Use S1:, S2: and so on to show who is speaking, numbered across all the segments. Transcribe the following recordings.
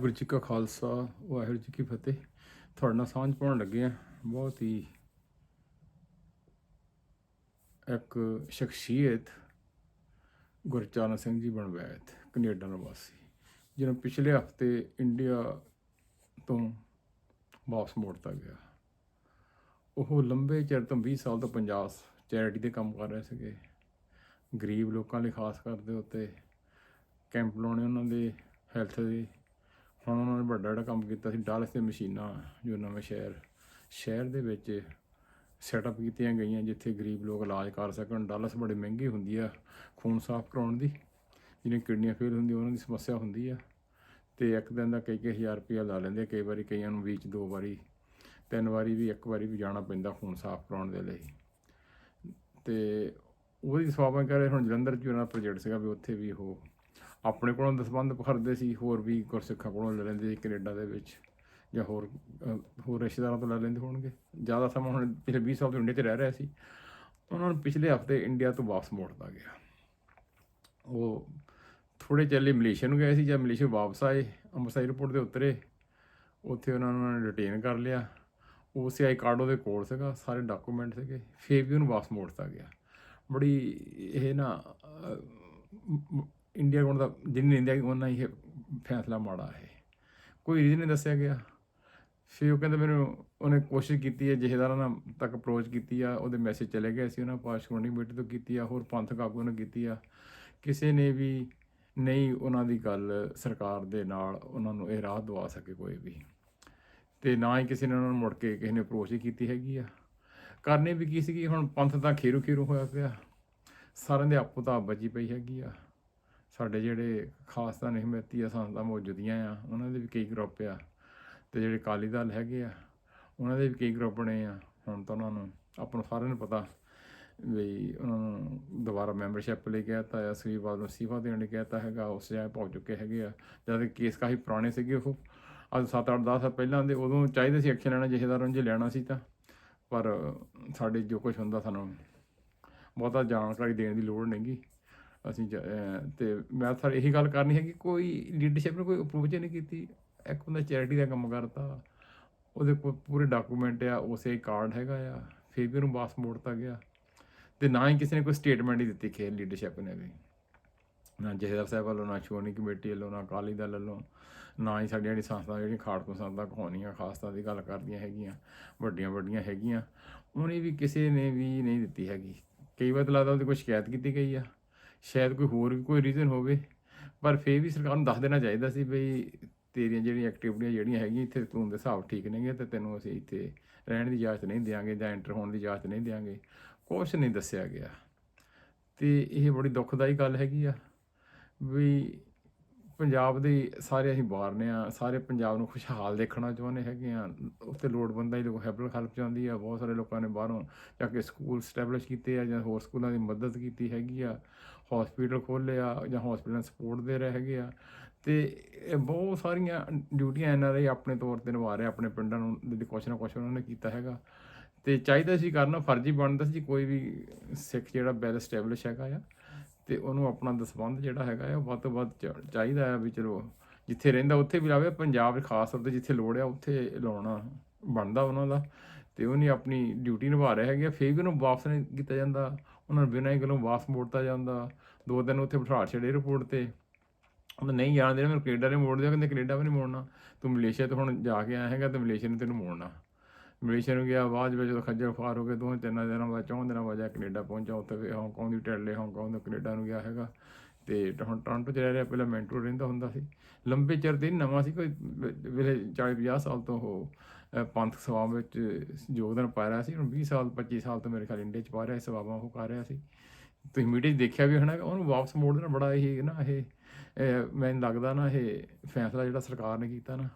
S1: ਵਾਹਿਗੁਰੂ ਜੀ ਕਾ ਖਾਲਸਾ, ਵਾਹਿਗੁਰੂ ਜੀ ਕੀ ਫਤਿਹ। ਤੁਹਾਡੇ ਨਾਲ ਸਾਂਝ ਪਾਉਣ ਲੱਗੇ ਆ ਬਹੁਤ ਹੀ ਇੱਕ ਸ਼ਖਸੀਅਤ ਗੁਰਚਰਨ ਸਿੰਘ ਜੀ ਬਣਵੈਤ ਕੈਨੇਡਾ ਨਿਵਾਸੀ ਜਿਹਨੂੰ ਪਿਛਲੇ ਹਫ਼ਤੇ ਇੰਡੀਆ ਤੋਂ ਵਾਪਸ ਮੋੜਤਾ ਗਿਆ। ਉਹ ਲੰਬੇ ਚਿਰ ਤੋਂ 20 ਸਾਲ ਤੋਂ ਪੰਜਾਬ ਚੈਰਿਟੀ ਦੇ ਕੰਮ ਕਰ ਰਹੇ ਸੀਗੇ। ਗਰੀਬ ਲੋਕਾਂ ਲਈ ਖਾਸ ਕਰਦੇ ਉੱਤੇ ਕੈਂਪ ਲਾਉਣੇ ਉਹਨਾਂ ਦੇ, ਹੈਲਥ ਦੇ ਹੁਣ ਉਹਨਾਂ ਨੇ ਵੱਡਾ ਜਿਹੜਾ ਕੰਮ ਕੀਤਾ ਸੀ ਡਾਲਸ ਦੇ ਮਸ਼ੀਨਾਂ ਜੋ ਨਵੇਂ ਸ਼ਹਿਰ ਸ਼ਹਿਰ ਦੇ ਵਿੱਚ ਸੈਟਅਪ ਕੀਤੀਆਂ ਗਈਆਂ, ਜਿੱਥੇ ਗਰੀਬ ਲੋਕ ਇਲਾਜ ਕਰ ਸਕਣ। ਡਾਲਸ ਬੜੀ ਮਹਿੰਗੀ ਹੁੰਦੀ ਆ, ਖੂਨ ਸਾਫ਼ ਕਰਾਉਣ ਦੀ। ਜਿਹਨੇ ਕਿਡਨੀਆਂ ਫੇਲ ਹੁੰਦੀ ਉਹਨਾਂ ਦੀ ਸਮੱਸਿਆ ਹੁੰਦੀ ਆ। ਤੇ ਇੱਕ ਦਿਨ ਦਾ ਕਈ ਕਈ ਹਜ਼ਾਰ ਰੁਪਇਆ ਲਾ ਲੈਂਦੇ ਕਈ ਵਾਰੀ ਕਈਆਂ ਨੂੰ ਵੀਚ ਦੋ ਵਾਰੀ, ਤਿੰਨ ਵਾਰੀ ਵੀ, ਇੱਕ ਵਾਰੀ ਵੀ ਜਾਣਾ ਪੈਂਦਾ ਖੂਨ ਸਾਫ਼ ਕਰਾਉਣ ਦੇ ਲਈ। ਤੇ ਉਹਦੀ ਸਵਾਬਾਂ ਕਰੇ ਹੁਣ ਜਲੰਧਰ ਚ ਉਹਨਾਂ ਪ੍ਰੋਜੈਕਟ ਸੀਗਾ ਵੀ ਉੱਥੇ ਵੀ ਉਹ ਆਪਣੇ ਕੋਲੋਂ ਦਸਬੰਦ ਖਰੀਦਦੇ ਸੀ, ਹੋਰ ਵੀ ਗੁਰਸਿੱਖਾਂ ਕੋਲੋਂ ਲੈ ਲੈਂਦੇ ਸੀ ਕੈਨੇਡਾ ਦੇ ਵਿੱਚ, ਜਾਂ ਹੋਰ ਹੋਰ ਰਿਸ਼ਤੇਦਾਰਾਂ ਤੋਂ ਲੈ ਲੈਂਦੇ ਹੋਣਗੇ। ਜ਼ਿਆਦਾ ਸਮਾਂ ਹੁਣ ਪਿਛਲੇ 20 ਸਾਲ ਤੋਂ ਇੰਡੀਆ 'ਚ ਰਹਿ ਰਿਹਾ ਸੀ। ਉਹਨਾਂ ਨੂੰ ਪਿਛਲੇ ਹਫ਼ਤੇ ਇੰਡੀਆ ਤੋਂ ਵਾਪਸ ਮੋੜਦਾ ਗਿਆ। ਉਹ ਥੋੜੇ ਚੱਲੇ ਮਲੇਸ਼ੀਆ ਨੂੰ ਗਏ ਸੀ ਜਾਂ ਮਲੇਸ਼ੀਆ ਵਾਪਸ ਆਏ, ਅੰਮ੍ਰਿਤਸਰ 에ਅਰਪੋਰਟ 'ਤੇ ਉਤਰੇ। ਉੱਥੇ ਉਹਨਾਂ ਨੂੰ ਉਹਨਾਂ ਨੇ ਡਿਟੇਨ ਕਰ ਲਿਆ। ਉਹ ਓਸੀਆਈ ਕਾਰਡ ਉਹਦੇ ਕੋਲ ਸੀਗਾ, ਸਾਰੇ ਡਾਕੂਮੈਂਟ ਸੀਗੇ। ਫੇਰ ਵੀ ਉਹਨੂੰ ਵਾਪਸ ਮੋੜਤਾ ਗਿਆ। ਬੜੀ ਇਹ ਨਾ ਇੰਡੀਆ ਕੋਲ ਦਾ ਜਿੰਨੀ ਇੰਡੀਆ ਉਹਨਾਂ ਹੀ ਇਹ ਫੈਸਲਾ ਮਾੜਾ ਹੈ ਕੋਈ ਰੀਜ਼ਨ ਨਹੀਂ ਦੱਸਿਆ ਗਿਆ। ਫਿਰ ਉਹ ਕਹਿੰਦੇ ਮੈਨੂੰ ਉਹਨੇ ਕੋਸ਼ਿਸ਼ ਕੀਤੀ ਹੈ, ਜਹੇਦਾਰਾਂ ਨਾਲ ਤੱਕ ਅਪਰੋਚ ਕੀਤੀ ਆ, ਉਹਦੇ ਮੈਸੇਜ ਚਲੇ ਗਏ ਸੀ ਉਹਨਾਂ ਪਾਸ ਕਮੇਟੀ ਤੋਂ ਕੀਤੀ ਆ, ਹੋਰ ਪੰਥਕ ਆਗੂ ਨੇ ਕੀਤੀ ਆ। ਕਿਸੇ ਨੇ ਵੀ ਨਹੀਂ ਉਹਨਾਂ ਦੀ ਗੱਲ ਸਰਕਾਰ ਦੇ ਨਾਲ ਉਹਨਾਂ ਨੂੰ ਇਹ ਰਾਹ ਦਵਾ ਸਕੇ ਕੋਈ ਵੀ। ਤੇ ਨਾ ਹੀ ਕਿਸੇ ਨੇ ਉਹਨਾਂ ਨੂੰ ਮੁੜ ਕੇ ਕਿਸੇ ਨੇ ਅਪਰੋਚ ਹੀ ਕੀਤੀ ਹੈਗੀ ਆ। ਕਰਨੇ ਵੀ ਕੀ ਸੀਗੀ ਹੁਣ ਪੰਥ ਤਾਂ ਖੇਰੂ ਖੇਰੂ ਹੋਇਆ ਪਿਆ। ਸਾਰਿਆਂ ਦੇ ਆਪੋ ਤਾਂ ਬਚੀ ਪਈ ਹੈਗੀ ਆ। ਸਾਡੇ ਜਿਹੜੇ ਖਾਸ ਤਾਂ ਨਿਹਮਤੀ ਆ ਸੰਸਥਾ ਮੌਜੂਦੀਆਂ ਆ। ਉਹਨਾਂ ਦੇ ਵੀ ਕਈ ਗਰੁੱਪ ਆ ਤੇ ਜਿਹੜੇ ਅਕਾਲੀ ਦਲ ਹੈਗੇ ਆ, ਉਹਨਾਂ ਦੇ ਵੀ ਕਈ ਗਰੁੱਪ ਨੇ ਆ। ਹੁਣ ਤਾਂ ਉਹਨਾਂ ਨੂੰ ਆਪਾਂ ਨੂੰ ਸਾਰਿਆਂ ਨੂੰ ਪਤਾ ਵੀ ਉਹਨਾਂ ਨੂੰ ਦੁਬਾਰਾ ਮੈਂਬਰਸ਼ਿਪ ਲਈ ਕਹਿਤਾ ਆ ਸਵੀਵਾਲ ਨੂੰ ਅਸਤੀਫਾ ਦੇਣ ਲਈ ਕਹਿਤਾ ਹੈਗਾ, ਉਸ ਜਗ੍ਹਾ ਪਹੁੰਚ ਚੁੱਕੇ ਹੈਗੇ ਆ। ਜਦ ਕਿ ਕੇਸ ਕਾਫੀ ਪੁਰਾਣੇ ਸੀਗੇ ਉਹ, ਅੱਜ 7 8 10 ਸਾਲ ਪਹਿਲਾਂ ਦੇ, ਉਦੋਂ ਚਾਹੀਦੇ ਸੀ ਐਕਸ਼ਨ ਲੈਣਾ ਜਥੇਦਾਰਾਂ ਨੂੰ ਜੇ ਲੈਣਾ ਸੀ ਤਾਂ। ਪਰ ਸਾਡੇ ਜੋ ਕੁਝ ਹੁੰਦਾ ਸਾਨੂੰ ਬਹੁਤਾ ਜਾਣਕਾਰੀ ਦੇਣ ਦੀ ਲੋੜ ਨਹੀਂਗੀ ਅਸੀਂ ਜ- ਅਹ ਤੇ ਮੈਂ ਸਰ ਇਹੀ ਗੱਲ ਕਰਨੀ ਹੈ ਕਿ ਕੋਈ ਲੀਡਰਸ਼ਿਪ ਨੇ ਕੋਈ ਅਪਰੋਚ ਨਹੀਂ ਕੀਤੀ। ਇੱਕ ਬੰਦਾ ਚੈਰਿਟੀ ਦਾ ਕੰਮ ਕਰਤਾ, ਉਹਦੇ ਕੋਲ ਪੂਰੇ ਡਾਕੂਮੈਂਟ ਆ, ਉਸੇ ਕਾਰਡ ਹੈਗਾ ਆ, ਫਿਰ ਵੀ ਉਹਨੂੰ ਵਾਪਸ ਮੋੜਤਾ ਗਿਆ। ਤੇ ਨਾ ਹੀ ਕਿਸੇ ਨੇ ਕੋਈ ਸਟੇਟਮੈਂਟ ਹੀ ਦਿੱਤੀ ਖੇਡ ਲੀਡਰਸ਼ਿਪ ਨੇ ਵੀ। ਨਾ ਜਹੇਦਾਰ ਸਾਹਿਬ ਵੱਲੋਂ, ਨਾ ਸ਼੍ਰੋਮਣੀ ਕਮੇਟੀ ਵੱਲੋਂ, ਨਾ ਅਕਾਲੀ ਦਲ ਵੱਲੋਂ, ਨਾ ਹੀ ਸਾਡੀਆਂ ਜਿਹੜੀ ਸੰਸਥਾ, ਜਿਹੜੀਆਂ ਖਾੜਕੂ ਸੰਸਥਾ ਕਹਾਣੀਆਂ ਖਾਸਤਾ ਦੀ ਗੱਲ ਕਰਦੀਆਂ ਹੈਗੀਆਂ ਵੱਡੀਆਂ ਵੱਡੀਆਂ ਹੈਗੀਆਂ। ਉਹਨੇ ਵੀ ਕਿਸੇ ਨੇ ਵੀ ਨਹੀਂ ਦਿੱਤੀ ਹੈਗੀ। ਕਈ ਵਾਰ ਤਾਂ ਲੱਗਦਾ ਉਹਦੀ ਕੋਈ ਸ਼ਿਕਾਇਤ ਕੀਤੀ ਗਈ ਆ। ਸ਼ਾਇਦ ਕੋਈ ਹੋਰ ਵੀ ਕੋਈ ਰੀਜ਼ਨ ਹੋਵੇ, ਪਰ ਫੇਰ ਵੀ ਸਰਕਾਰ ਨੂੰ ਦੱਸ ਦੇਣਾ ਚਾਹੀਦਾ ਸੀ ਬਈ ਤੇਰੀਆਂ ਜਿਹੜੀਆਂ ਐਕਟੀਵਿਟੀਆਂ ਜਿਹੜੀਆਂ ਹੈਗੀਆਂ ਇੱਥੇ, ਤੂੰ ਦੇ ਹਿਸਾਬ ਠੀਕ ਨਹੀਂਗੇ ਤੇ ਤੈਨੂੰ ਅਸੀਂ ਇੱਥੇ ਰਹਿਣ ਦੀ ਇਜਾਜ਼ਤ ਨਹੀਂ ਦੇਵਾਂਗੇ ਜਾਂ ਐਂਟਰ ਹੋਣ ਦੀ ਇਜਾਜ਼ਤ ਨਹੀਂ ਦੇਵਾਂਗੇ ਕੁਛ ਨਹੀਂ ਦੱਸਿਆ ਗਿਆ। ਤੇ ਇਹ ਬੜੀ ਦੁਖਦਾਈ ਗੱਲ ਹੈਗੀ ਆ ਵੀ ਪੰਜਾਬ ਦੇ ਸਾਰੇ ਅਸੀਂ ਬਾਹਰ ਨੇ ਆ, ਸਾਰੇ ਪੰਜਾਬ ਨੂੰ ਖੁਸ਼ਹਾਲ ਦੇਖਣਾ ਚਾਹੁੰਦੇ ਹੈਗੇ ਆ। ਉੱਤੇ ਲੋੜਵੰਦਾਂ ਹੀ ਲੋਕ ਹੈਲਪ ਹੈਲਪ ਚਾਹੁੰਦੀ ਆ, ਬਹੁਤ ਸਾਰੇ ਲੋਕਾਂ ਨੇ ਬਾਹਰੋਂ ਜਾ ਕੇ ਸਕੂਲ ਸਟੈਬਲਿਸ਼ ਕੀਤੇ ਆ ਜਾਂ ਹੋਰ ਸਕੂਲਾਂ ਦੀ ਮਦਦ ਕੀਤੀ ਹੈਗੀ ਆ। ਹਸਪੀਟਲ ਖੋਲ੍ਹੇ ਜਾਂ ਹਸਪੀਟਲਾਂ ਸਪੋਰਟ ਦੇ ਰਹਿ ਹੈਗੇ ਆ, ਤੇ ਇਹ ਬਹੁਤ ਸਾਰੀਆਂ ਡਿਊਟੀਆਂ ਐਨ ਆਰ ਆਈ ਆਪਣੇ ਤੌਰ ਤੇ ਨਿਭਾ ਰਹੇ ਆਪਣੇ ਪਿੰਡਾਂ ਨੂੰ ਦੇ ਕੁਛ ਨਾ ਕੁਛ ਉਹਨਾਂ ਨੇ ਕੀਤਾ ਹੈਗਾ। ਤੇ ਚਾਹੀਦਾ ਸੀ ਕਰਨਾ, ਫਰਜ਼ੀ ਬਣਦਾ ਸੀ ਕੋਈ ਵੀ ਸਿੱਖ ਜਿਹੜਾ ਵੈਲ ਸਟੈਬਲਿਸ਼ ਹੈਗਾ ਆ, ਤੇ ਉਹਨੂੰ ਆਪਣਾ ਦਸਬੰਧ ਜਿਹੜਾ ਹੈਗਾ ਆ ਵੱਧ ਤੋਂ ਵੱਧ ਚ- ਚਾਹੀਦਾ ਆ ਵੀ ਚਲੋ ਜਿੱਥੇ ਰਹਿੰਦਾ ਉੱਥੇ ਵੀ ਲਾਵੇ, ਪੰਜਾਬ 'ਚ ਖਾਸ ਤੌਰ ਤੇ ਜਿੱਥੇ ਲੋੜ ਆ ਉੱਥੇ ਲਾਉਣਾ ਬਣਦਾ ਉਹਨਾਂ ਦਾ, ਤੇ ਉਹਨੇ ਆਪਣੀ ਡਿਊਟੀ ਨਿਭਾ ਰਿਹਾ ਹੈਗਾ ਫੇਰ ਵੀ ਉਹਨੂੰ ਵਾਪਸ ਨਹੀਂ ਕੀਤਾ ਜਾਂਦਾ। ਉਹਨਾਂ ਨੂੰ ਬਿਨਾਂ ਹੀ ਗੱਲੋਂ ਵਾਪਸ ਮੋੜਤਾ ਜਾਂਦਾ। ਦੋ ਦਿਨ ਉੱਥੇ ਬਿਠਾ ਛੜੇ ਰਿਪੋਰਟ ਤੇ। ਉਹ ਨਹੀਂ ਜਾਣ ਦੇਣਾ, ਮੈਨੂੰ ਕੈਨੇਡਾ ਨੇ ਮੋੜ ਦਿਆ ਕਹਿੰਦੇ, ਕੈਨੇਡਾ ਵੀ ਨਹੀਂ ਮੋੜਨਾ। ਤੂੰ ਮਲੇਸ਼ੀਆ ਤੋਂ ਹੁਣ ਜਾ ਕੇ ਆਇਆ ਹੈਗਾ ਤੇ ਮਲੇਸ਼ੀਆ ਨੂੰ ਤੈਨੂੰ ਮੋੜਨਾ। ਮਲੇਸ਼ੀਆ ਨੂੰ ਗਿਆ, ਬਾਅਦ ਵਿੱਚ ਜਦੋਂ ਖੱਜਲ ਖੁਆਰ ਹੋ ਕੇ ਦੋ ਤਿੰਨਾਂ ਦਿਨਾਂ ਬਾਅਦ, ਚੌਂ ਦਿਨਾਂ ਬਾਅਦ ਜਾ ਕੇ ਕੈਨੇਡਾ ਪਹੁੰਚਾ ਉੱਥੇ ਫਿਰ ਹਾਂਗਕਾਂਗ ਦੀ ਟੈਲੇ ਹਾਂਗਕਾਂਗ ਤੋਂ ਕੈਨੇਡਾ ਨੂੰ ਗਿਆ ਹੈਗਾ। ਤੇ ਹੁਣ ਟੋਰਾਂਟੋ ਚ ਰਹਿ ਰਿਹਾ, ਪਹਿਲਾਂ ਮੈਂਟੋ ਰਹਿੰਦਾ ਹੁੰਦਾ ਸੀ। ਲੰਬੇ ਚਿਰ ਦੇ ਨਵਾਂ ਸੀ, ਕੋਈ ਵੇਲੇ 40 50 ਸਾਲ ਤੋਂ ਉਹ। ਪੰਥ ਸਭਾ ਵਿੱਚ ਯੋਗਦਾਨ ਪਾ ਰਿਹਾ ਸੀ। ਹੁਣ 20 ਸਾਲ 25 ਸਾਲ ਤੋਂ ਮੇਰੇ ਖਿਆਲ ਇੰਡੀਆ ਚ ਪਾ ਰਿਹਾ ਸਭਾਵਾਂ ਉਹ ਕਰ ਰਿਹਾ ਸੀ। ਤੁਸੀਂ ਮੀਡੀਆ 'ਚ ਦੇਖਿਆ ਵੀ ਹੋਣਾ ਉਹਨੂੰ ਵਾਪਸ ਮੋੜ ਦੇਣਾ ਬੜਾ ਇਹ ਨਾ, ਇਹ ਮੈਨੂੰ ਲੱਗਦਾ ਨਾ ਇਹ ਫੈਸਲਾ ਜਿਹੜਾ ਸਰਕਾਰ ਨੇ ਕੀਤਾ ਨਾ,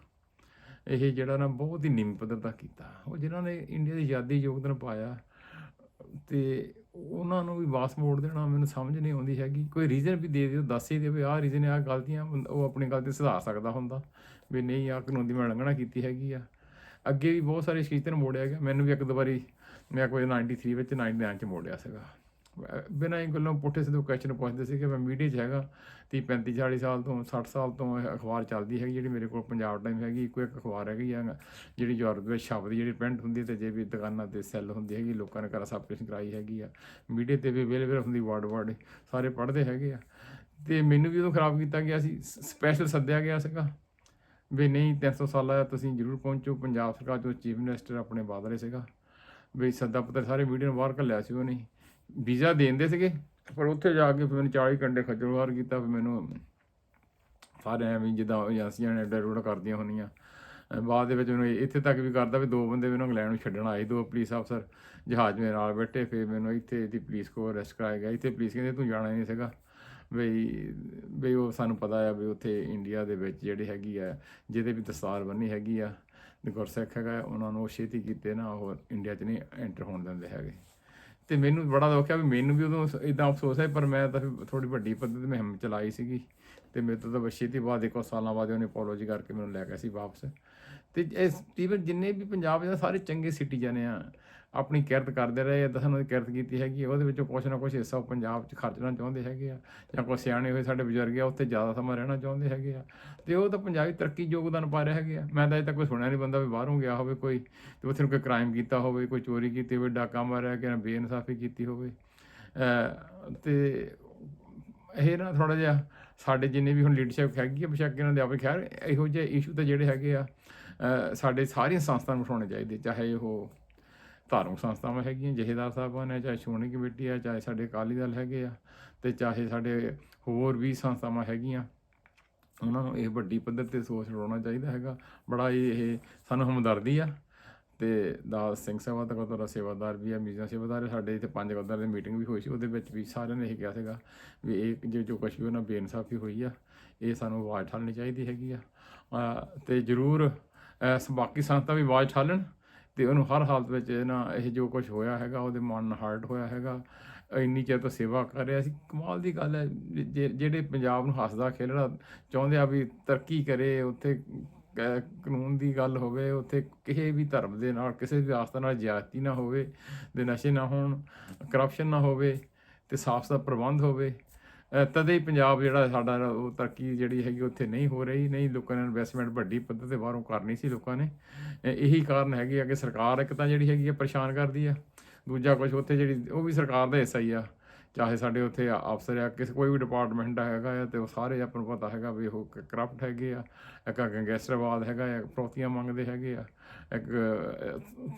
S1: ਇਹ ਜਿਹੜਾ ਨਾ ਬਹੁਤ ਹੀ ਨਿੰਮ ਪੱਧਰ ਦਾ ਕੀਤਾ। ਉਹ ਜਿਨ੍ਹਾਂ ਨੇ ਇੰਡੀਆ ਦੀ ਆਜ਼ਾਦੀ ਯੋਗਦਾਨ ਪਾਇਆ ਤੇ ਉਹਨਾਂ ਨੂੰ ਵੀ ਵਾਪਸ ਮੋੜ ਦੇਣਾ ਮੈਨੂੰ ਸਮਝ ਨਹੀਂ ਆਉਂਦੀ ਹੈਗੀ। ਕੋਈ ਰੀਜ਼ਨ ਵੀ ਦੇ ਦਿਓ, ਦੱਸ ਹੀ ਦਿਓ ਵੀ ਆਹ ਰੀਜ਼ਨ ਆਹ ਗਲਤੀਆਂ ਬੰਦਾ- ਉਹ ਆਪਣੀ ਗਲਤੀ ਸੁਧਾਰ ਸਕਦਾ ਹੁੰਦਾ। ਵੀ ਨਹੀਂ, ਆਹ ਕਾਨੂੰਨ ਦੀ ਮੈਂ ਉਲੰਘਣਾ ਕੀਤੀ ਹੈਗੀ ਆ। ਅੱਗੇ ਵੀ ਬਹੁਤ ਸਾਰੇ ਸ਼ੀਤਨ ਮੋੜਿਆ ਗਿਆ। ਮੈਨੂੰ ਵੀ ਇੱਕ ਦੋ ਵਾਰੀ ਮੈਂ ਕੋਈ 93 ਵਿੱਚ 99 ਚ ਮੋੜਿਆ ਸੀਗਾ। ਬਿਨਾਂ ਇਹ ਗੱਲੋਂ ਪੁੱਠੇ ਸਿੱਧੇ ਕੁਐਸਚਨ ਪੁੱਛਦੇ ਸੀ ਕਿ ਮੈਂ ਮੀਡੀਆ 'ਚ ਹੈਗਾ। ਤੀਹ 35 40 ਸਾਲ ਤੋਂ 60 ਸਾਲ ਤੋਂ ਅਖਬਾਰ ਚੱਲਦੀ ਹੈਗੀ ਜਿਹੜੀ ਮੇਰੇ ਕੋਲ ਪੰਜਾਬ ਟਾਈਮ ਹੈਗੀ, ਇੱਕੋ ਇੱਕ ਅਖਬਾਰ ਹੈਗੀ ਆ। ਜਿਹੜੀ ਯੂਰਪ ਵਿੱਚ ਸ਼ਬਦ ਜਿਹੜੀ ਪ੍ਰਿੰਟ ਹੁੰਦੀ ਹੈ ਤੇ ਜੇ ਵੀ ਦੁਕਾਨਾਂ ਤੇ ਸੈੱਲ ਹੁੰਦੀ ਹੈਗੀ, ਲੋਕਾਂ ਨੇ ਘਰ ਸਬਸਕ੍ਰਿਪਸ਼ਨ ਕਰਾਈ ਹੈਗੀ ਆ। ਮੀਡੀਆ ਤੇ ਵੀ ਅਵੇਲੇਬਲ ਹੁੰਦੀ ਵਰਡ ਵਰਡ ਸਾਰੇ ਪੜ੍ਹਦੇ ਹੈਗੇ ਆ। ਤੇ ਮੈਨੂੰ ਵੀ ਉਦੋਂ ਖਰਾਬ ਕੀਤਾ ਗਿਆ ਸੀ। ਸਪੈਸ਼ਲ ਸੱਦਿਆ ਗਿਆ ਸੀਗਾ। ਵੀ ਨਹੀਂ 300 ਸਾਲਾਂ ਦਾ ਤੁਸੀਂ ਜ਼ਰੂਰ ਪਹੁੰਚੋ। ਪੰਜਾਬ ਸਰਕਾਰ ਤੋਂ ਚੀਫ ਮਿਨਿਸਟਰ ਆਪਣੇ ਬਾਦਲੇ ਸੀਗਾ। ਵੀ ਸੱਦਾ ਪੱਤਰ ਸਾਰੇ ਮੀਡੀਆ ਨੂੰ ਬਾਹਰ ਘੱਲਿਆ ਸੀ ਉਹਨੇ। ਵੀਜ਼ਾ ਦੇਂਦੇ ਸੀਗੇ, ਪਰ ਉੱਥੇ ਜਾ ਕੇ ਫਿਰ ਮੈਨੂੰ 40 ਘੰਟੇ ਖੱਜਲ ਖੁਆਰ ਕੀਤਾ, ਫਿਰ ਮੈਨੂੰ ਸਾਰੇ ਐਵੇਂ ਜਿੱਦਾਂ ਏਜੰਸੀਆਂ ਨੇ ਡਰੂੜਾ ਕਰਦੀਆਂ ਹੁੰਦੀਆਂ ਬਾਅਦ ਦੇ ਵਿੱਚ ਮੈਨੂੰ ਇੱਥੇ ਤੱਕ ਵੀ ਕਰਦਾ ਵੀ ਦੋ ਬੰਦੇ ਮੈਨੂੰ ਇੰਗਲੈਂਡ ਨੂੰ ਛੱਡਣ ਆਏ, ਦੋ ਪੁਲਿਸ ਅਫਸਰ ਜਹਾਜ਼ ਮੇਰੇ ਨਾਲ ਬੈਠੇ, ਫਿਰ ਮੈਨੂੰ ਇੱਥੇ ਦੀ ਪੁਲਿਸ ਕੋਲ ਅਰੈਸਟ ਕਰਾਇਆ ਗਿਆ। ਇੱਥੇ ਪੁਲਿਸ ਕਹਿੰਦੇ ਤੂੰ ਜਾਣਾ ਹੀ ਨਹੀਂ ਸੀਗਾ। ਬਈ ਬਈ ਉਹ ਸਾਨੂੰ ਪਤਾ ਆ ਵੀ ਉੱਥੇ ਇੰਡੀਆ ਦੇ ਵਿੱਚ ਜਿਹੜੀ ਹੈਗੀ ਆ, ਜਿਹਦੇ ਵੀ ਦਸਤਾਰ ਬੰਨੀ ਹੈਗੀ ਆ, ਤੇ ਗੁਰਸਿੱਖ ਹੈਗਾ, ਉਹਨਾਂ ਨੂੰ ਉਹ ਛੇਤੀ ਕੀਤੇ ਨਾ ਉਹ ਇੰਡੀਆ 'ਚ ਨਹੀਂ ਐਂਟਰ ਹੋਣ ਦਿੰਦੇ ਹੈਗੇ। ਤੇ ਮੈਨੂੰ ਬੜਾ ਦੁੱਖ ਆ ਵੀ ਮੈਨੂੰ ਵੀ ਉਦੋਂ ਇਦਾਂ ਅਫਸੋਸ ਹੈ, ਪਰ ਮੈਂ ਤਾਂ ਥੋੜੀ ਵੱਡੀ ਪੱਧਰ ਤੇ ਮੁਹਿੰਮ ਚਲਾਈ ਸੀਗੀ। ਤੇ ਮੇਰੇ ਤੋਂ ਤਾਂ ਬਸ ਛੇਤੀ ਬਾਅਦ, ਇੱਕੋ ਸਾਲਾਂ ਬਾਅਦ ਉਹਨੇ ਅਪੋਲੋਜੀ ਕਰਕੇ ਮੈਨੂੰ ਲੈ ਗਿਆ ਸੀ ਵਾਪਸ। ਤੇ ਇਸ ਸਟੀਵਨ ਜਿੰਨੇ ਵੀ ਪੰਜਾਬ ਦੇ ਸਾਰੇ ਚੰਗੇ ਸਿਟੀਜ਼ਨ ਆ ਆਪਣੀ ਕਿਰਤ ਕਰਦੇ ਰਹੇ ਆ ਦਸਾਂ ਉਹਨਾਂ ਦੀ ਕਿਰਤ ਕੀਤੀ ਹੈਗੀ ਆ, ਉਹਦੇ ਵਿੱਚੋਂ ਕੁਛ ਨਾ ਕੁਛ ਹਿੱਸਾ ਉਹ ਪੰਜਾਬ 'ਚ ਖਰਚਣਾ ਚਾਹੁੰਦੇ ਹੈਗੇ ਆ ਜਾਂ ਕੋਈ ਸਿਆਣੇ ਹੋਏ ਸਾਡੇ ਬਜ਼ੁਰਗ ਆ ਉੱਥੇ ਜ਼ਿਆਦਾ ਸਮਾਂ ਰਹਿਣਾ ਚਾਹੁੰਦੇ ਹੈਗੇ ਆ। ਤੇ ਉਹ ਤਾਂ ਪੰਜਾਬੀ ਤਰੱਕੀ ਯੋਗਦਾਨ ਪਾ ਰਿਹਾ ਹੈਗੇ ਆ। ਮੈਂ ਤਾਂ ਅਜੇ ਤੱਕ ਕੋਈ ਸੁਣਿਆ ਨਹੀਂ ਬੰਦਾ ਵੀ ਬਾਹਰੋਂ ਗਿਆ ਹੋਵੇ ਕੋਈ ਤੇ ਉੱਥੇ ਕੋਈ ਕ੍ਰਾਈਮ ਕੀਤਾ ਹੋਵੇ ਕੋਈ ਚੋਰੀ ਕੀਤੀ ਹੋਵੇ ਡਾਕਾ ਮਾਰਿਆ ਕਿ ਬੇਇਨਸਾਫੀ ਕੀਤੀ ਹੋਵੇ। ਅਹ ਤੇ ਇਹ ਨਾ ਥੋੜਾ ਜਿਹਾ ਸਾਡੇ ਜਿੰਨੇ ਵੀ ਹੁਣ ਲੀਡਰਸ਼ਿਪ ਹੈਗੀ ਆ ਬੇਸ਼ੱਕ ਇਹਨਾਂ ਦੇ ਆਪੇ ਖੈਰ ਇਹੋ ਜਿਹੇ ਇਸ਼ੂ ਤਾਂ ਜਿਹੜੇ ਹੈਗੇ ਆ ਸਾਡੇ ਸਾਰੀਆਂ ਸੰਸਥਾਵਾਂ ਨੂੰ ਉਠਾਉਣੇ ਚਾਹੀਦੇ ਚਾਹੇ ਉਹ ਧਾਰਮਿਕ ਸੰਸਥਾਵਾਂ ਹੈਗੀਆਂ, ਜਹੇਦਾਰ ਸਾਹਿਬਾਨ ਨੇ ਚਾਹੇ ਸ਼੍ਰੋਮਣੀ ਕਮੇਟੀ ਆ, ਚਾਹੇ ਸਾਡੇ ਅਕਾਲੀ ਦਲ ਹੈਗੇ ਆ ਤੇ ਚਾਹੇ ਸਾਡੇ ਹੋਰ ਵੀ ਸੰਸਥਾਵਾਂ ਹੈਗੀਆਂ, ਉਹਨਾਂ ਨੂੰ ਇਹ ਵੱਡੀ ਪੱਧਰ ਤੇ ਸੋਚ ਲਾਉਣਾ ਚਾਹੀਦਾ ਹੈਗਾ। ਬੜਾ ਹੀ ਇਹ ਸਾਨੂੰ ਹਮਦਰਦੀ ਆ ਤੇ ਦਾਸ ਸਿੰਘ ਸਭਾ ਦਾ ਗੁਰਦੁਆਰਾ ਸੇਵਾਦਾਰ ਵੀ ਆ ਮੀਜ਼ਾਂ ਸੇਵਾਦਾਰ ਸਾਡੇ ਇੱਥੇ ਪੰਜ ਗੁਰਦੁਆਰੇ ਦੀ ਮੀਟਿੰਗ ਵੀ ਹੋਈ ਸੀ, ਉਹਦੇ ਵਿੱਚ ਵੀ ਸਾਰਿਆਂ ਨੇ ਇਹ ਕਿਹਾ ਸੀਗਾ ਵੀ ਇਹ ਜੋ ਜੋ ਕੁਛ ਵੀ ਉਹਨਾਂ ਬੇਇਨਸਾਫੀ ਹੋਈ ਆ, ਇਹ ਸਾਨੂੰ ਆਵਾਜ਼ ਠਾਲਣੀ ਚਾਹੀਦੀ ਹੈਗੀ ਆ। ਅਹ ਤੇ ਜ਼ਰੂਰ ਬਾਕੀ ਸੰਸਥਾ ਵੀ ਆਵਾਜ਼ ਠਾਲਣ ਤੇ ਉਹਨੂੰ ਹਰ ਹਾਲਤ ਵਿੱਚ ਇਹ ਨਾ ਇਹ ਜੋ ਕੁਝ ਹੋਇਆ ਹੈਗਾ, ਉਹਦੇ ਮਨ ਹਾਰਟ ਹੋਇਆ ਹੈਗਾ। ਇੰਨੀ ਚਿਰ ਤੋਂ ਸੇਵਾ ਕਰ ਰਿਹਾ ਸੀ। ਕਮਾਲ ਦੀ ਗੱਲ ਹੈ, ਜੇ- ਜਿਹੜੇ ਪੰਜਾਬ ਨੂੰ ਹੱਸਦਾ ਖੇਲਣਾ ਚਾਹੁੰਦੇ ਆ ਵੀ ਤਰੱਕੀ ਕਰੇ, ਉੱਥੇ ਕ- ਕਾਨੂੰਨ ਦੀ ਗੱਲ ਹੋਵੇ, ਉੱਥੇ ਕਿਸੇ ਵੀ ਧਰਮ ਦੇ ਨਾਲ, ਕਿਸੇ ਵੀ ਆਸਥਾ ਨਾਲ ਜ਼ਿਆਦਤੀ ਨਾ ਹੋਵੇ ਦੇ ਨਸ਼ੇ ਨਾ ਹੋਣ ਕਰਪਸ਼ਨ ਨਾ ਹੋਵੇ, ਤੇ ਸਾਫ਼ ਸੁਥਰਾ ਪ੍ਰਬੰਧ ਹੋਵੇ ਤਦੇ ਹੀ ਪੰਜਾਬ ਜਿਹੜਾ ਸਾਡਾ ਉਹ ਤਰੱਕੀ ਜਿਹੜੀ ਹੈਗੀ ਉੱਥੇ ਨਹੀਂ ਹੋ ਰਹੀ, ਨਹੀਂ ਲੋਕਾਂ ਨੇ ਇਨਵੈਸਟਮੈਂਟ ਵੱਡੀ ਪੱਧਰ ਤੇ ਬਾਹਰੋਂ ਕਰਨੀ ਸੀ ਲੋਕਾਂ ਨੇ। ਇਹੀ ਕਾਰਨ ਹੈਗੇ ਆ ਕਿ ਸਰਕਾਰ ਇੱਕ ਤਾਂ ਜਿਹੜੀ ਹੈਗੀ ਆ ਪਰੇਸ਼ਾਨ ਕਰਦੀ ਆ, ਦੂਜਾ ਕੁਝ ਉੱਥੇ ਜਿਹੜੀ, ਉਹ ਵੀ ਸਰਕਾਰ ਦਾ ਹਿੱਸਾ ਹੀ ਆ। ਚਾਹੇ ਸਾਡੇ ਉੱਥੇ ਆ- ਅਫਸਰ ਆ, ਕਿਸੇ ਕੋਈ ਵੀ ਡਿਪਾਰਟਮੈਂਟ ਹੈਗਾ ਆ ਤੇ ਉਹ ਸਾਰੇ ਆਪਾਂ ਨੂੰ ਪਤਾ ਹੈਗਾ ਵੀ ਉਹ ਕਰਪਟ ਹੈਗੇ ਆ, ਇੱਕ ਗੈਂਗਸਟਰਵਾਦ ਹੈਗਾ ਆ ਫਰੋਤੀਆਂ ਮੰਗਦੇ ਹੈਗੇ ਆ, ਇੱਕ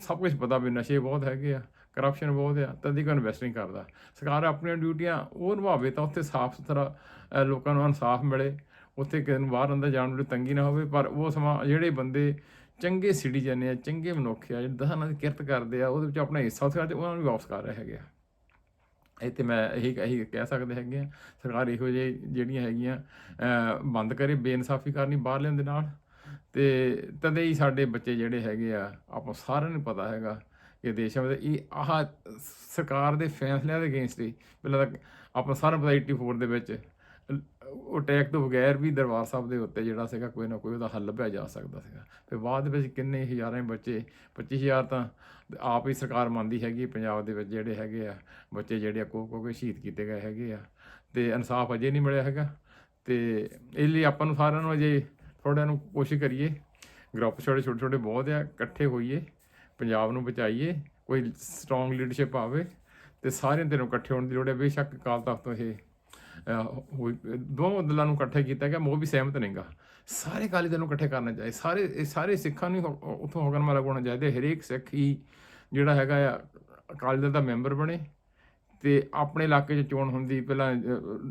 S1: ਸਭ ਕੁਝ ਪਤਾ ਵੀ ਨਸ਼ੇ ਬਹੁਤ ਹੈਗੇ ਆ। ਕਰਪਸ਼ਨ ਬਹੁਤ ਆ ਤਦ ਹੀ ਕੋਈ ਇਨਵੈਸਟ ਨਹੀਂ ਕਰਦਾ। ਸਰਕਾਰ ਆਪਣੀਆਂ ਡਿਊਟੀਆਂ ਉਹ ਨਿਭਾਵੇ ਤਾਂ ਉੱਥੇ ਸਾਫ਼ ਸੁਥਰਾ ਲੋਕਾਂ ਨੂੰ ਇਨਸਾਫ ਮਿਲੇ। ਉੱਥੇ ਕਿਸੇ ਨੂੰ ਬਾਹਰ ਅੰਦਰ ਜਾਣ ਨੂੰ ਤੰਗੀ ਨਾ ਹੋਵੇ, ਪਰ ਉਹ ਸਮਾਂ ਜਿਹੜੇ ਬੰਦੇ ਚੰਗੇ ਸਿਟੀਜ਼ਨ ਆ, ਚੰਗੇ ਮਨੁੱਖ ਆ, ਜਿਹੜੇ ਦਸਾਂ ਦੀ ਕਿਰਤ ਕਰਦੇ ਆ, ਉਹਦੇ ਵਿੱਚ ਆਪਣਾ ਹਿੱਸਾ ਉੱਥੇ ਕਰਦੇ ਉਹਨਾਂ ਨੂੰ ਵੀ ਵਾਪਸ ਕਰ ਰਹੇ ਹੈਗੇ ਆ। ਇਹ ਤੇ ਮੈਂ ਇਹੀ ਇਹੀ ਕਹਿ ਸਕਦੇ ਹੈਗੇ ਆ। ਸਰਕਾਰ ਇਹੋ ਜਿਹੇ ਜਿਹੜੀਆਂ ਹੈਗੀਆਂ ਬੰਦ ਕਰੇ, ਬੇਇਨਸਾਫੀ ਕਰਨੀ ਬਾਹਰਲਿਆਂ ਦੇ ਨਾਲ। ਤੇ ਤਦੇ ਹੀ ਸਾਡੇ ਬੱਚੇ ਜਿਹੜੇ ਹੈਗੇ ਆ, ਆਪਾਂ ਸਾਰਿਆਂ ਨੂੰ ਪਤਾ ਹੈਗਾ ਕਿ ਦੇਸ਼ਾਂ ਵਿੱਚ ਇਹ ਆਹ ਸਰਕਾਰ ਦੇ ਫੈਸਲਿਆਂ ਦੇ ਅਗੇਂਸਟ ਹੀ। ਪਹਿਲਾਂ ਤਾਂ ਆਪਾਂ ਸਾਰਿਆਂ ਨੂੰ ਪਤਾ 84 ਦੇ ਵਿੱਚ, ਉਹ ਅਟੈਕ ਤੋਂ ਬਗੈਰ ਵੀ ਦਰਬਾਰ ਸਾਹਿਬ ਦੇ ਉੱਤੇ ਜਿਹੜਾ ਸੀਗਾ ਕੋਈ ਨਾ ਕੋਈ ਉਹਦਾ ਹੱਲ ਲੱਭਿਆ ਜਾ ਸਕਦਾ ਸੀਗਾ। ਫਿਰ ਬਾਅਦ ਦੇ ਵਿੱਚ ਕਿੰਨੇ ਹਜ਼ਾਰਾਂ ਬੱਚੇ 25000 ਤਾਂ ਆਪ ਹੀ ਸਰਕਾਰ ਮੰਨਦੀ ਹੈਗੀ ਪੰਜਾਬ ਦੇ ਵਿੱਚ ਜਿਹੜੇ ਹੈਗੇ ਆ, ਬੱਚੇ ਜਿਹੜੇ ਆ, ਕੋ ਕੋ ਕੇ ਸ਼ਹੀਦ ਕੀਤੇ ਗਏ ਹੈਗੇ ਆ। ਤੇ ਇਨਸਾਫ ਅਜੇ ਨਹੀਂ ਮਿਲਿਆ ਹੈਗਾ। ਤੇ ਇਸ ਲਈ ਆਪਾਂ ਨੂੰ ਸਾਰਿਆਂ ਨੂੰ ਅਜੇ ਥੋੜ੍ਹਾ ਨੂੰ ਕੋਸ਼ਿਸ਼ ਕਰੀਏ। ਗਰੁੱਪ ਛੋਟੇ ਛੋਟੇ ਛੋਟੇ ਬਹੁਤ ਆ, ਇਕੱਠੇ ਹੋਈਏ। ਪੰਜਾਬ ਨੂੰ ਬਚਾਈਏ, ਕੋਈ ਸਟਰੋਂਗ ਲੀਡਰਸ਼ਿਪ ਆਵੇ ਤੇ ਸਾਰਿਆਂ ਦੇ ਨੂੰ ਇਕੱਠੇ ਹੋਣ ਦੀ ਲੋੜ ਹੈ। ਬੇਸ਼ੱਕ ਅਕਾਲ ਤਖਤ ਤੋਂ ਇਹ ਹੋਈ ਦੋਵਾਂ ਦਲਾਂ ਨੂੰ ਇਕੱਠੇ ਕੀਤਾ ਗਿਆ ਉਹ ਵੀ ਸਹਿਮਤ ਨਹੀਂਗਾ ਸਾਰੇ ਅਕਾਲੀ ਦਲ ਨੂੰ ਇਕੱਠੇ ਕਰਨਾ ਚਾਹੀਦਾ ਸਾਰੇ ਸਾਰੇ ਸਿੱਖਾਂ ਨੂੰ ਹੀ ਉਥੋਂ ਹੋਗਨ ਮਾਲਾ ਗੁਣਾ ਚਾਹੀਦਾ। ਹਰੇਕ ਸਿੱਖ ਹੀ ਜਿਹੜਾ ਹੈਗਾ ਆ, ਅਕਾਲੀ ਦਲ ਦਾ ਮੈਂਬਰ ਬਣੇ। ਤੇ ਆਪਣੇ ਇਲਾਕੇ 'ਚ ਚੋਣ ਹੁੰਦੀ, ਪਹਿਲਾਂ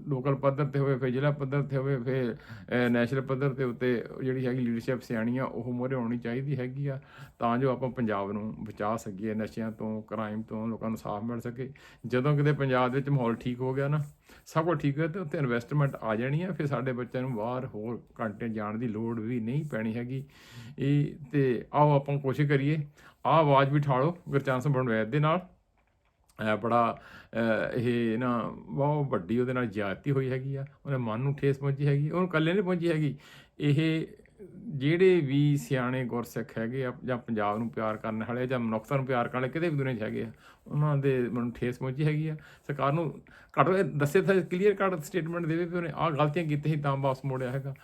S1: ਲੋਕਲ ਪੱਧਰ ਤੇ ਹੋਵੇ, ਫਿਰ ਜ਼ਿਲ੍ਹਾ ਪੱਧਰ ਤੇ ਹੋਵੇ, ਫਿਰ ਨੈਸ਼ਨਲ ਪੱਧਰ ਤੇ ਉੱਤੇ ਜਿਹੜੀ ਹੈਗੀ ਲੀਡਰਸ਼ਿਪ ਸਿਆਣੀ ਆ ਉਹ ਮੋਰੇ ਹੋਣੀ ਚਾਹੀਦੀ ਹੈਗੀ ਆ, ਤਾਂ ਜੋ ਆਪਾਂ ਪੰਜਾਬ ਨੂੰ ਬਚਾ ਸਕੀਏ, ਨਸ਼ਿਆਂ ਤੋਂ ਕ੍ਰਾਈਮ ਤੋਂ, ਲੋਕਾਂ ਨੂੰ ਸਾਫ਼ ਮਿਲ ਸਕੇ। ਜਦੋਂ ਕਿਤੇ ਪੰਜਾਬ ਦੇ ਵਿੱਚ ਮਾਹੌਲ ਠੀਕ ਹੋ ਗਿਆ ਨਾ, ਸਭ ਕੁਝ ਠੀਕ ਹੈ ਤੇ ਉੱਥੇ ਇਨਵੈਸਟਮੈਂਟ ਆ ਜਾਣੀ ਹੈ ਫਿਰ ਸਾਡੇ ਬੱਚਿਆਂ ਨੂੰ ਬਾਹਰ ਹੋਰ ਘੰਟੇ ਜਾਣ ਦੀ ਲੋੜ ਵੀ ਨਹੀਂ ਪੈਣੀ ਹੈਗੀ। ਇਹ ਤੇ ਆਓ ਆਪਾਂ ਕੋਸ਼ਿਸ਼ ਕਰੀਏ, ਆਹ ਆਵਾਜ਼ ਵੀ ਠਾਲੋ ਗੁਰਚਰਨ ਸਿੰਘ ਬਣਵੈਦ ਦੇ ਨਾਲ। ਬੜਾ ਇਹ ਨਾ ਬਹੁਤ ਵੱਡੀ ਉਹਦੇ ਨਾਲ ਜਾਤੀ ਹੋਈ ਹੈਗੀ ਆ ਉਹਨੇ ਮਨ ਨੂੰ ਠੇਸ ਪਹੁੰਚੀ ਹੈਗੀ, ਉਹਨੂੰ ਇਕੱਲੇ ਨਹੀਂ ਪਹੁੰਚੀ ਹੈਗੀ। ਇਹ ਜਿਹੜੇ ਵੀ ਸਿਆਣੇ ਗੁਰਸਿੱਖ ਹੈਗੇ ਆ, ਜਾਂ ਪੰਜਾਬ ਨੂੰ ਪਿਆਰ ਕਰਨ ਵਾਲੇ, ਜਾਂ ਮਨੁੱਖਤਾ ਨੂੰ ਪਿਆਰ ਕਰਨ ਵਾਲੇ ਕਿਤੇ ਵੀ ਦੁਨੀਆ 'ਚ ਹੈਗੇ ਆ, ਉਹਨਾਂ ਦੇ ਮਨ ਠੇਸ ਪਹੁੰਚੀ ਹੈਗੀ ਆ। ਸਰਕਾਰ ਨੂੰ ਘੱਟ ਦੱਸੇ ਤਾਂ ਕਲੀਅਰ ਕੱਟ ਸਟੇਟਮੈਂਟ ਦੇਵੇ ਵੀ ਉਹਨੇ ਆਹ ਗਲਤੀਆਂ ਕੀਤੀਆਂ ਸੀ ਤਾਂ ਵਾਪਸ ਮੋੜਿਆ ਹੈਗਾ।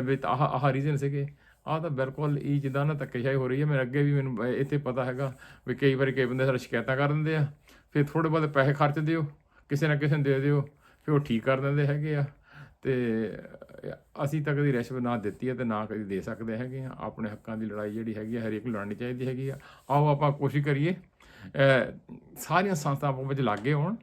S1: ਵੀ ਤਾਂ ਆਹ ਆਹ ਰੀਜ਼ਨ ਸੀਗੇ। ਆਹ ਤਾਂ ਬਿਲਕੁਲ ਇਹ ਜਿੱਦਾਂ ਨਾ ਧੱਕੇਸ਼ਾਹੀ ਹੋ ਰਹੀ ਹੈ ਮੇਰੇ ਅੱਗੇ ਵੀ ਮੈਨੂੰ ਇੱਥੇ ਪਤਾ ਹੈਗਾ ਵੀ ਕਈ ਵਾਰੀ ਕਈ ਬੰਦੇ ਸਾਡੇ ਸ਼ਿਕਾਇਤਾਂ ਕਰ ਦਿੰਦੇ ਆ। ਫਿਰ ਥੋੜੇ ਬਹੁਤ ਪੈਸੇ ਖਰਚ ਦਿਓ, ਕਿਸੇ ਨਾ ਕਿਸੇ ਨੂੰ ਦੇ ਦਿਓ, ਫਿਰ ਉਹ ਠੀਕ ਕਰ ਦਿੰਦੇ ਹੈਗੇ ਆ। ਤੇ ਅਸੀਂ ਤਾਂ ਕਦੀ ਰਿਸ਼ਵਤ ਨਾ ਦਿੱਤੀ ਹੈ ਤੇ ਨਾ ਕਦੀ ਦੇ ਸਕਦੇ ਹੈਗੇ ਆ। ਆਪਣੇ ਹੱਕਾਂ ਦੀ ਲੜਾਈ ਜਿਹੜੀ ਹੈਗੀ ਆ, ਹਰੇਕ ਨੂੰ ਲੜਨੀ ਚਾਹੀਦੀ ਹੈਗੀ ਆ। ਆਓ ਆਪਾਂ ਕੋਸ਼ਿਸ਼ ਕਰੀਏ ਸਾਰੀਆਂ ਸੰਸਥਾਵਾਂ ਆਪੋ ਵਿੱਚ ਲਾਗੇ ਹੋਣ।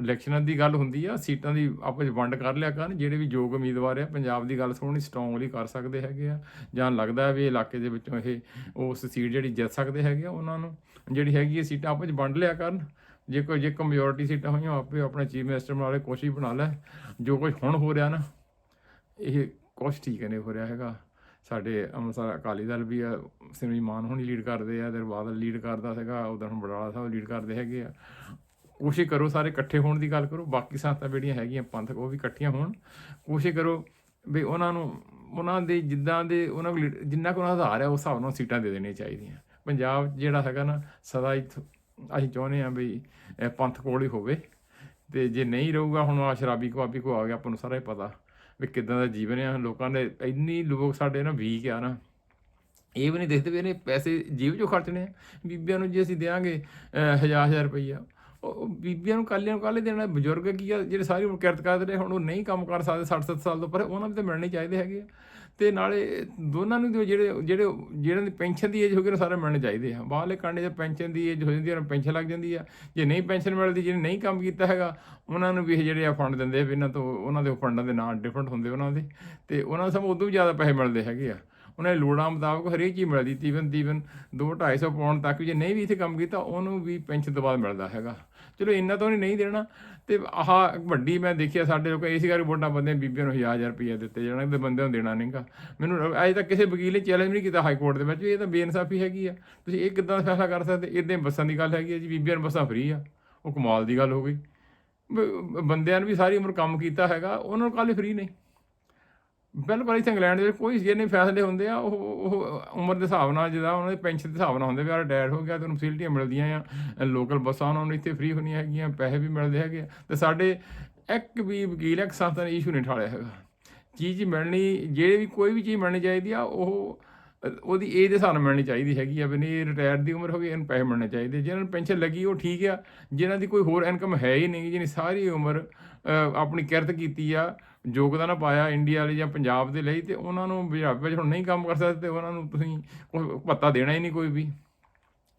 S1: ਇਲੈਕਸ਼ਨਾਂ ਦੀ ਗੱਲ ਹੁੰਦੀ ਆ, ਸੀਟਾਂ ਦੀ ਆਪਸ ਵਿੱਚ ਵੰਡ ਕਰ ਲਿਆ ਕਰਨ। ਜਿਹੜੇ ਵੀ ਯੋਗ ਉਮੀਦਵਾਰ ਆ, ਪੰਜਾਬ ਦੀ ਗੱਲ ਸੋਹਣੀ ਸਟਰੋਂਗਲੀ ਕਰ ਸਕਦੇ ਹੈਗੇ ਆ। ਜਾਂ ਲੱਗਦਾ ਵੀ ਇਲਾਕੇ ਦੇ ਵਿੱਚੋਂ ਇਹ, ਉਸ ਸੀਟ ਜਿਹੜੀ ਜਿੱਤ ਸਕਦੇ ਹੈਗੇ ਆ ਉਹਨਾਂ ਨੂੰ। ਜਿਹੜੀ ਹੈਗੀ ਹੈ ਸੀਟਾਂ ਆਪਸ ਵਿੱਚ ਵੰਡ ਲਿਆ ਕਰਨ। ਜੇ ਕੋਈ ਜੇ ਕਮਿਊਨਿਟੀ ਸੀਟਾਂ ਹੋਈਆਂ ਆਪੇ ਆਪਣਾ ਚੀਫ ਮਿਨਿਸਟਰ ਬਣਾ ਲੈ ਕੋਸ਼ਿਸ਼ ਬਣਾ ਲੈ। ਜੋ ਕੁਝ ਹੁਣ ਹੋ ਰਿਹਾ ਨਾ, ਇਹ ਕੁਛ ਠੀਕ ਨਹੀਂ ਹੋ ਰਿਹਾ ਹੈਗਾ। ਸਾਡੇ ਅੰਮ੍ਰਿਤਸਰ ਅਕਾਲੀ ਦਲ ਵੀ ਆ ਸਿਮਰੀ ਮਾਨ ਹੁਣੀ ਲੀਡ ਕਰਦੇ ਆ ਦਰ ਬਾਦਲ ਲੀਡ ਕਰਦਾ ਸੀਗਾ ਉਧਰ ਹੁਣ ਬੜਾਲਾ ਸਾਹਿਬ ਲੀਡ ਕਰਦੇ ਹੈਗੇ ਆ। ਕੋਸ਼ਿਸ਼ ਕਰੋ ਸਾਰੇ ਇਕੱਠੇ ਹੋਣ ਦੀ ਗੱਲ ਕਰੋ, ਬਾਕੀ ਸੰਸਥਾ ਜਿਹੜੀਆਂ ਹੈਗੀਆਂ ਪੰਥਕ, ਉਹ ਵੀ ਇਕੱਠੀਆਂ ਹੋਣ। ਕੋਸ਼ਿਸ਼ ਕਰੋ ਵੀ ਉਹਨਾਂ ਨੂੰ, ਉਹਨਾਂ ਦੇ ਜਿੱਦਾਂ ਦੇ ਉਹਨਾਂ ਕੋਲ ਲੀਡ- ਜਿੰਨਾ ਕੁ ਉਹਨਾਂ ਦਾ ਆਧਾਰ ਹੈ, ਉਸ ਹਿਸਾਬ ਨਾਲ ਸੀਟਾਂ ਦੇ ਦੇਣੀਆਂ ਚਾਹੀਦੀਆਂ। ਪੰਜਾਬ ਜਿਹੜਾ ਹੈਗਾ ਨਾ, ਸਦਾ ਇੱਥੋਂ ਅਸੀਂ ਚਾਹੁੰਦੇ ਹਾਂ ਵੀ ਪੰਥ ਕੋਲ ਹੀ ਹੋਵੇ। ਤੇ ਜੇ ਨਹੀਂ ਰਹੂਗਾ, ਹੁਣ ਆ ਸ਼ਰਾਬੀ ਕਬਾਬੀ ਕੋ ਆ ਗਿਆ, ਆਪਾਂ ਨੂੰ ਸਾਰਾ ਹੀ ਪਤਾ ਵੀ ਕਿਦਾਂ ਦਾ ਜੀਵਨ ਆ। ਲੋਕਾਂ ਦੇ ਇੰਨੀ ਲੋਕ ਸਾਡੇ ਨਾ ਵੀਕ ਆ ਨਾ। ਇਹ ਵੀ ਨਹੀਂ ਦੇਖਦੇ ਵੀ ਇਹਨੇ ਪੈਸੇ ਜੀਵ ਚੋਂ ਖਰਚਣੇ ਆ। ਬੀਬੀਆਂ ਨੂੰ ਜੇ ਅਸੀਂ ਦੇਾਂਗੇ ਹਜ਼ਾਰ ਹਜ਼ਾਰ ਰੁਪਈਆ, ਉਹ ਬੀਬੀਆਂ ਨੂੰ ਕਾਲਿਆਂ ਨੂੰ ਕਾਲੇ ਦੇਣਾ? ਬਜ਼ੁਰਗ ਕੀ ਆ, ਜਿਹੜੇ ਸਾਰੀ ਉਮਰ ਕਿਰਤ ਕਰਦੇ ਰਹੇ ਹੁਣ ਉਹ ਨਹੀਂ ਕੰਮ ਕਰ ਸਕਦੇ 60 70 ਸਾਲ ਤੋਂ ਪਰ, ਉਹਨਾਂ ਨੂੰ ਤਾਂ ਮਿਲਣੇ ਚਾਹੀਦੇ ਹੈਗੇ ਆ। ਤੇ ਨਾਲੇ ਦੋਨਾਂ ਨੂੰ ਦਿਓ ਜਿਹੜੇ ਜਿਹੜੇ ਜਿਹਨਾਂ ਦੀ ਪੈਨਸ਼ਨ ਦੀ ਏਜ ਹੋ ਗਈ ਨਾ ਸਾਰੇ ਮਿਲਣੇ ਚਾਹੀਦੇ ਆ। ਬਾਹਰਲੇ ਕਾਂਡੇ 'ਚ ਪੈਨਸ਼ਨ ਦੀ ਏਜ ਹੋ ਜਾਂਦੀ ਹੈ ਪੈਨਸ਼ਨ ਲੱਗ ਜਾਂਦੀ ਆ। ਜੇ ਨਹੀਂ ਪੈਨਸ਼ਨ ਮਿਲਦੀ, ਜਿਹਨੇ ਨਹੀਂ ਕੰਮ ਕੀਤਾ ਹੈਗਾ, ਉਹਨਾਂ ਨੂੰ ਵੀ ਇਹ ਜਿਹੜੇ ਆ ਫੰਡ ਦਿੰਦੇ ਆ ਵੀ ਇਹਨਾਂ ਤੋਂ, ਉਹਨਾਂ ਦੇ ਫੰਡਾਂ ਦੇ ਨਾਂ ਡਿਫਰੈਂਟ ਹੁੰਦੇ ਉਹਨਾਂ ਦੇ। ਤੇ ਉਹਨਾਂ ਨੂੰ ਸਭ ਉਦੋਂ ਵੀ ਜ਼ਿਆਦਾ ਪੈਸੇ ਮਿਲਦੇ ਹੈਗੇ ਆ। ਉਹਨਾਂ ਦੀ ਲੋੜਾਂ ਮੁਤਾਬਕ ਹਰੇਕ ਚੀਜ਼ ਮਿਲਦੀ ਤੀਵਨ ਤੀਵਨ 2 250 ਪਾਉਣ ਤੱਕ ਜੇ ਨਹੀਂ ਵੀ ਇੱਥੇ ਕੰਮ ਕੀਤਾ, ਉਹਨੂੰ ਵੀ ਪੈਨਸ਼ਨ ਤੋਂ ਬਾਅਦ ਮਿਲਦਾ ਹੈਗਾ। ਚਲੋ ਇੰਨਾ ਤਾਂ ਉਹਨੇ ਨਹੀਂ ਦੇਣਾ। ਤੇ ਆਹ ਵੱਡੀ ਮੈਂ ਦੇਖਿਆ ਸਾਡੇ ਲੋਕ ਇਸ ਕਰਕੇ ਵੋਟਾਂ ਬੰਦੇ ਬੀਬੀਆਂ ਨੂੰ 1000 ਰੁਪਏ ਦਿੱਤੇ ਜਾਣਾ ਤੇ ਬੰਦੇ ਨੂੰ ਦੇਣਾ ਨਹੀਂਗਾ। ਮੈਨੂੰ ਅਜੇ ਤੱਕ ਕਿਸੇ ਵਕੀਲ ਨੇ ਚੈਲੰਜ ਨਹੀਂ ਕੀਤਾ ਹਾਈ ਕੋਰਟ ਦੇ ਵਿੱਚ, ਵੀ ਇਹ ਤਾਂ ਬੇਇਨਸਾਫੀ ਹੈਗੀ ਆ। ਤੁਸੀਂ ਇਹ ਕਿੱਦਾਂ ਫੈਸਲਾ ਕਰ ਸਕਦੇ? ਇਦਾਂ ਬੱਸਾਂ ਦੀ ਗੱਲ ਹੈਗੀ ਆ ਜੀ, ਬੀਬੀਆਂ ਨੂੰ ਬੱਸਾਂ ਫ੍ਰੀ ਆ। ਉਹ ਕਮਾਲ ਦੀ ਗੱਲ ਹੋ ਗਈ। ਬ- ਬੰਦਿਆਂ ਨੂੰ ਵੀ ਸਾਰੀ ਉਮਰ ਕੰਮ ਕੀਤਾ ਹੈਗਾ, ਉਹਨਾਂ ਨੂੰ ਕੱਲ੍ਹ ਫ੍ਰੀ ਨਹੀਂ। ਬਿਲਕੁਲ ਇੱਥੇ ਇੰਗਲੈਂਡ ਦੇ ਕੋਈ ਜਿਹਨੇ ਫੈਸਲੇ ਹੁੰਦੇ ਆ, ਉਹ ਉਹ ਉਮਰ ਦੇ ਹਿਸਾਬ ਨਾਲ ਜਿਹਦਾ ਉਹਨਾਂ ਦੇ ਪੈਨਸ਼ਨ ਦੇ ਹਿਸਾਬ ਨਾਲ ਹੁੰਦੇ ਵੀ ਯਾਰ ਡੈਡ ਹੋ ਗਿਆ ਤੇ ਉਹਨੂੰ ਫੈਸਿਲਿਟੀਆਂ ਮਿਲਦੀਆਂ ਆ ਲੋਕਲ ਬੱਸਾਂ ਉਹਨਾਂ ਨੂੰ ਇੱਥੇ ਫ੍ਰੀ ਹੁੰਦੀਆਂ ਹੈਗੀਆਂ, ਪੈਸੇ ਵੀ ਮਿਲਦੇ ਹੈਗੇ ਆ। ਤੇ ਸਾਡੇ ਇੱਕ ਵੀ ਵਕੀਲ ਇੱਕ ਸੰਸਥਾ ਨੇ ਇਸ਼ੂ ਨਹੀਂ ਠਾਲਿਆ ਹੈਗਾ। ਚੀਜ਼ ਮਿਲਣੀ, ਜਿਹੜੀ ਵੀ ਕੋਈ ਵੀ ਚੀਜ਼ ਮਿਲਣੀ ਚਾਹੀਦੀ ਆ, ਉਹ ਉਹਦੀ ਏਜ ਦੇ ਹਿਸਾਬ ਨਾਲ ਮਿਲਣੀ ਚਾਹੀਦੀ ਹੈਗੀ ਆ, ਵੀ ਨਹੀਂ ਰਿਟਾਇਰ ਦੀ ਉਮਰ ਹੋ ਗਈ, ਇਹਨੂੰ ਪੈਸੇ ਮਿਲਣੇ ਚਾਹੀਦੇ। ਜਿਹਨਾਂ ਨੂੰ ਪੈਨਸ਼ਨ ਲੱਗੀ, ਉਹ ਠੀਕ ਆ। ਜਿਨ੍ਹਾਂ ਦੀ ਕੋਈ ਹੋਰ ਇਨਕਮ ਹੈ ਹੀ ਨਹੀਂ, ਜਿਹਨੇ ਸਾਰੀ ਉਮਰ ਆਪਣੀ ਕਿਰਤ ਕੀਤੀ ਆ, ਯੋਗਦਾਨ ਪਾਇਆ ਇੰਡੀਆ ਲਈ ਜਾਂ ਪੰਜਾਬ ਦੇ ਲਈ, ਤੇ ਉਹਨਾਂ ਨੂੰ ਪੰਜਾਬ ਵਿੱਚ ਹੁਣ ਨਹੀਂ ਕੰਮ ਕਰ ਸਕਦੇ, ਤੇ ਉਹਨਾਂ ਨੂੰ ਤੁਸੀਂ ਕੋਈ ਭੱਤਾ ਦੇਣਾ ਹੀ ਨਹੀਂ ਕੋਈ ਵੀ।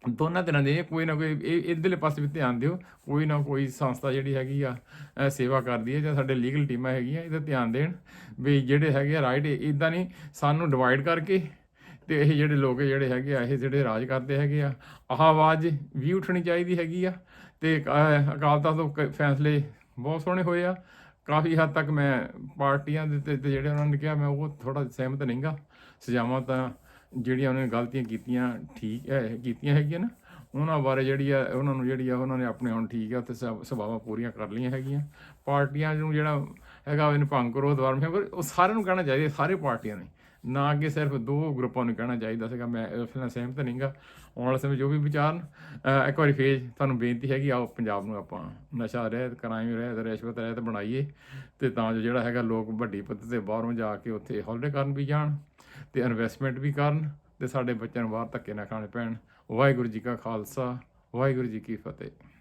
S1: ਦੋਨਾਂ ਤਰ੍ਹਾਂ ਦੇ, ਕੋਈ ਨਾ ਕੋਈ, ਇਹ ਇਧਰਲੇ ਪਾਸੇ ਵੀ ਧਿਆਨ ਦਿਓ। ਕੋਈ ਨਾ ਕੋਈ ਸੰਸਥਾ ਜਿਹੜੀ ਹੈਗੀ ਆ ਸੇਵਾ ਕਰਦੀ ਹੈ ਜਾਂ ਸਾਡੇ ਲੀਗਲ ਟੀਮਾਂ ਹੈਗੀਆਂ, ਇਹਦਾ ਧਿਆਨ ਦੇਣ। ਵੀ ਜਿਹੜੇ ਹੈਗੇ ਆ ਰਾਈਟ ਇਦਾਂ ਨਹੀਂ, ਸਾਨੂੰ ਡਿਵਾਈਡ ਕਰਕੇ ਤੇ ਇਹ ਜਿਹੜੇ ਲੋਕ ਜਿਹੜੇ ਹੈਗੇ ਆ ਇਹ ਜਿਹੜੇ ਰਾਜ ਕਰਦੇ ਹੈਗੇ ਆ ਆਹ ਆਵਾਜ਼ ਵੀ ਉੱਠਣੀ ਚਾਹੀਦੀ ਹੈਗੀ ਆ। ਤੇ ਅ, ਅਕਾਲ ਤਖਤ ਤੋਂ ਕ- ਫੈਸਲੇ ਬਹੁਤ ਸੋਹਣੇ ਹੋਏ ਆ। ਕਾਫੀ ਹੱਦ ਤੱਕ ਮੈਂ ਪਾਰਟੀਆਂ ਦੇ ਤੇ ਜਿਹੜੇ ਉਹਨਾਂ ਨੇ ਕਿਹਾ ਮੈਂ ਉਹ ਥੋੜਾ ਸਹਿਮਤ ਨਹੀਂਗਾ ਸਜ਼ਾਵਾਂ ਤਾਂ ਜਿਹੜੀਆਂ ਉਹਨਾਂ ਨੇ ਗਲਤੀਆਂ ਕੀਤੀਆਂ ਠੀਕ ਹੈ ਕੀਤੀਆਂ ਹੈਗੀਆਂ ਨਾ ਉਹਨਾਂ ਬਾਰੇ ਜਿਹੜੀ ਆ ਉਹਨਾਂ ਨੂੰ ਜਿਹੜੀ ਆ ਉਹਨਾਂ ਨੇ ਆਪਣੇ ਹੁਣ ਠੀਕ ਆ ਤੇ ਸਭ- ਸਭਾਵਾਂ ਪੂਰੀਆਂ ਕਰ ਲਈਆਂ ਹੈਗੀਆਂ। ਪਾਰਟੀਆਂ ਨੂੰ ਜਿਹੜਾ ਹੈਗਾ ਇਹਨੂੰ ਭੰਗ ਕਰੋ ਦੁਆਰ ਮੈਂ ਉਹ ਸਾਰਿਆਂ ਨੂੰ ਕਹਿਣਾ ਚਾਹੀਦਾ ਸਾਰੇ ਪਾਰਟੀਆਂ ਨੇ। ਨਾ ਕਿ ਸਿਰਫ ਦੋ ਗਰੁੱਪਾਂ ਨੂੰ ਕਹਿਣਾ ਚਾਹੀਦਾ ਸੀਗਾ, ਮੈਂ ਇਸ ਨਾਲ ਸਹਿਮਤ ਨਹੀਂਗਾ ਆਉਣ ਵਾਲੇ ਸਮੇਂ ਜੋ ਵੀ ਵਿਚਾਰਨ ਇੱਕ ਵਾਰੀ ਫੇਰ ਤੁਹਾਨੂੰ ਬੇਨਤੀ ਹੈਗੀ, ਆਓ ਪੰਜਾਬ ਨੂੰ ਆਪਾਂ ਨਸ਼ਾ ਰਹਿਤ, ਕਰਾਈਮ ਰਹਿਤ, ਰਿਸ਼ਵਤ ਰਹਿਤ ਬਣਾਈਏ ਤੇ ਤਾਂ ਜੋ ਜਿਹੜਾ ਹੈਗਾ ਲੋਕ ਵੱਡੀ ਪੱਧਰ ਤੇ ਬਾਹਰੋਂ ਜਾ ਕੇ ਉੱਥੇ ਹੌਲੀਡੇ ਕਰਨ ਵੀ ਜਾਣ ਤੇ ਇਨਵੈਸਟਮੈਂਟ ਵੀ ਕਰਨ ਤੇ ਸਾਡੇ ਬੱਚਿਆਂ ਨੂੰ ਬਾਹਰ ਧੱਕੇ ਨਾ ਖਾਣੇ ਪੈਣ। ਵਾਹਿਗੁਰੂ ਜੀ ਕਾ ਖਾਲਸਾ, ਵਾਹਿਗੁਰੂ ਜੀ ਕੀ ਫਤਿਹ।